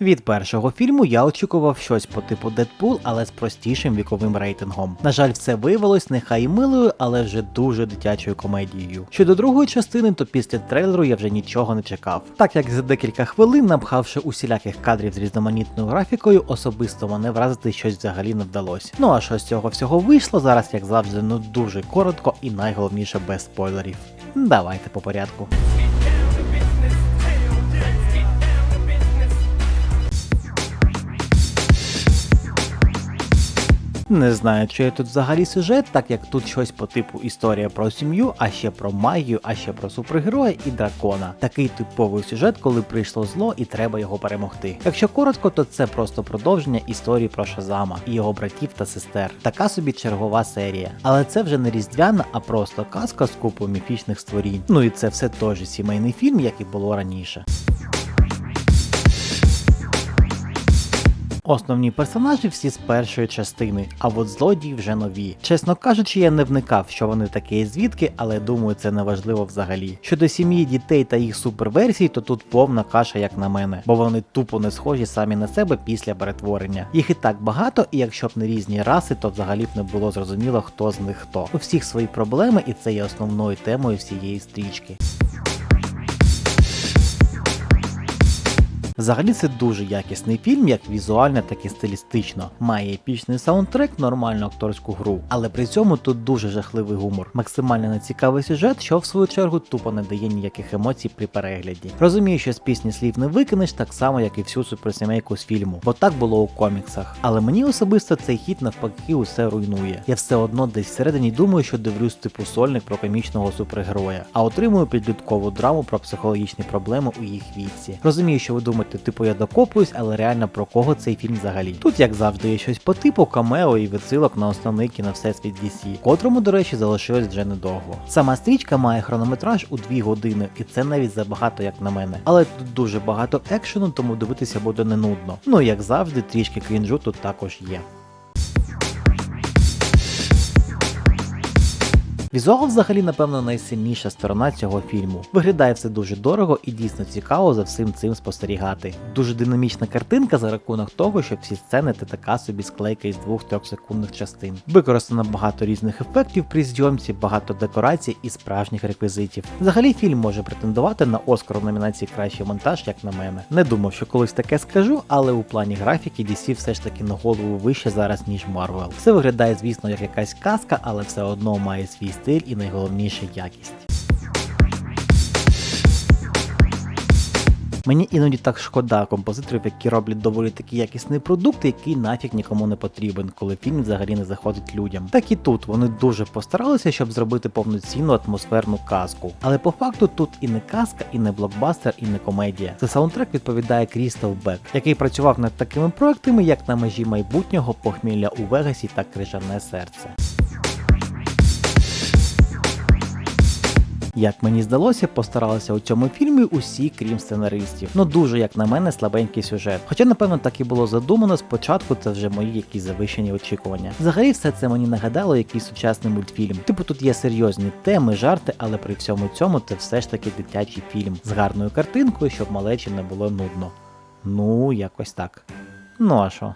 Від першого фільму я очікував щось по типу Дедпул, але з простішим віковим рейтингом. На жаль, все виявилось нехай милою, але вже дуже дитячою комедією. Щодо другої частини, то після трейлеру я вже нічого не чекав. Так як за декілька хвилин, напхавши усіляких кадрів з різноманітною графікою, особисто мене вразити щось взагалі не вдалося. Ну а що з цього всього вийшло зараз, як завжди, ну дуже коротко і найголовніше без спойлерів. Давайте по порядку. Не знаю, чи є тут взагалі сюжет, так як тут щось по типу історія про сім'ю, а ще про магію, а ще про супергероя і дракона. Такий типовий сюжет, коли прийшло зло і треба його перемогти. Якщо коротко, то це просто продовження історії про Шазама і його братів та сестер. Така собі чергова серія. Але це вже не різдвяна, а просто казка з купою міфічних створінь. Ну і це все теж сімейний фільм, як і було раніше. Основні персонажі всі з першої частини, а от злодії вже нові. Чесно кажучи, я не вникав, що вони таке і звідки, але думаю, це не важливо взагалі. Щодо сім'ї дітей та їх суперверсій, то тут повна каша, як на мене, бо вони тупо не схожі самі на себе після перетворення. Їх і так багато, і якщо б не різні раси, то взагалі б не було зрозуміло, хто з них хто. У всіх свої проблеми, і це є основною темою всієї стрічки. Взагалі це дуже якісний фільм, як візуально, так і стилістично. Має епічний саундтрек, нормальну акторську гру, але при цьому тут дуже жахливий гумор, максимально нецікавий сюжет, що в свою чергу тупо не дає ніяких емоцій при перегляді. Розумію, що з пісні слів не викинеш так само, як і всю суперсімейку з фільму, бо так було у коміксах. Але мені особисто цей хід навпаки усе руйнує. Я все одно десь всередині думаю, що дивлюсь типу сольник про комічного супергероя, а отримую підліткову драму про психологічні проблеми у їх віці. Розумію, що ви думаєте, типу я докопуюсь, але реально про кого цей фільм взагалі. Тут, як завжди, є щось по типу камео і відсилок на основний кіновсесвіт DC, котрому, до речі, залишилось вже недовго. Сама стрічка має хронометраж у 2 години, і це навіть забагато, як на мене. Але тут дуже багато екшену, тому дивитися буде не нудно. Ну як завжди, трішки крінжу тут також є. Візуал взагалі, напевно, найсильніша сторона цього фільму. Виглядає все дуже дорого і дійсно цікаво за всім цим спостерігати. Дуже динамічна картинка за рахунок того, що всі сцени це така собі склейка із 2-3 секундних частин. Використано багато різних ефектів при зйомці, багато декорацій і справжніх реквізитів. Взагалі фільм може претендувати на Оскар в номінації Кращий монтаж, як на мене. Не думав, що колись таке скажу, але у плані графіки DC все ж таки на голову вище зараз, ніж Marvel. Все виглядає, звісно, як якась казка, але все одно має свій стиль і найголовніше якість. Мені іноді так шкода композиторів, які роблять доволі такий якісний продукт, який нафіг нікому не потрібен, коли фільм взагалі не заходить людям. Так і тут вони дуже постаралися, щоб зробити повноцінну атмосферну казку. Але по факту тут і не казка, і не блокбастер, і не комедія. За саундтрек відповідає Крістоф Бек, який працював над такими проектами, як на межі майбутнього, похмілля у Вегасі та крижане серце. Як мені здалося, постаралися у цьому фільмі усі, крім сценаристів. Ну дуже, як на мене, слабенький сюжет. Хоча, напевно, так і було задумано, спочатку це вже мої якісь завищені очікування. Взагалі, все це мені нагадало якийсь сучасний мультфільм. Типу тут є серйозні теми, жарти, але при всьому цьому це все ж таки дитячий фільм з гарною картинкою, щоб малечі не було нудно. Ну, якось так. Ну а що?